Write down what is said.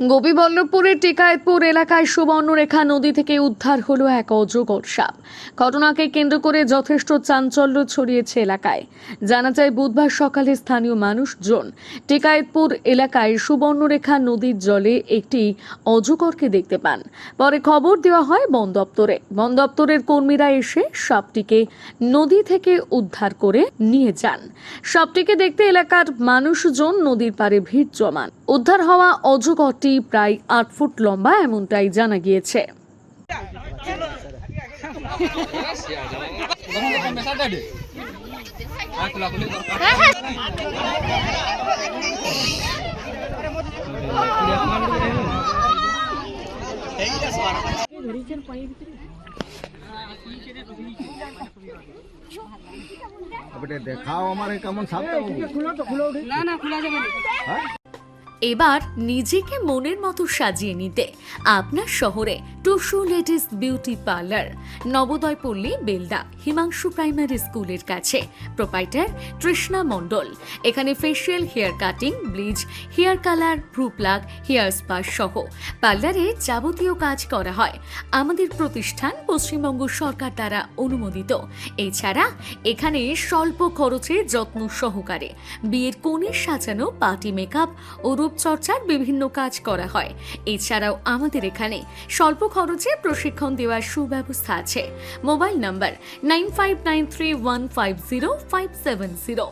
গোপীবল্লভপুরের টিকায়তপুর এলাকায় সুবর্ণরেখা নদী থেকে উদ্ধার হলো এক অজগর সাপ ঘটনাকে কেন্দ্র করে যথেষ্ট চাঞ্চল্য ছড়িয়েছে এলাকায়। জানা যায়, বুধবার সকালে স্থানীয় মানুষজন টিকায়তপুর এলাকায় সুবর্ণরেখা নদীর জলে একটি অজগরকে দেখতে পান। পরে খবর দেওয়া হয় বন দপ্তরে। বন দপ্তরের কর্মীরা এসে সাপটিকে নদী থেকে উদ্ধার করে নিয়ে যান। সাপটিকে দেখতে এলাকার মানুষজন নদীর পাড়ে ভিড় জমান। উদ্ধার হওয়া অজগরটি প্রায় আট ফুট লম্বা এমনটাই জানা গিয়েছে। দেখাও আমার কেমন সাপটা এবার নিজেকে মনের মতো সাজিয়ে নিতে আপনার শহরে Tusu ladies beauty parlour Nabodaya Palli Belda, Himangshu primary স্কুলের কাছে। প্রোপাইটার তৃষ্ণা মণ্ডল। এখানে facial hair cutting bleach hair colour ভ্রু প্লাগ হেয়ার স্পা সহ পার্লারে যাবতীয় কাজ করা হয়। আমাদের প্রতিষ্ঠান পশ্চিমবঙ্গ সরকার দ্বারা অনুমোদিত। এছাড়া এখানে স্বল্প খরচে যত্ন সহকারে বিয়ের কোণে সাজানো, পার্টি মেকআপ ও রূপচর্চার বিভিন্ন কাজ করা হয়। এছাড়াও আমাদের এখানে স্বল্প খরচে প্রশিক্ষণ দেওয়ার সুব্যবস্থা আছে। Mobile number nine five nine three one five zero five seven zero.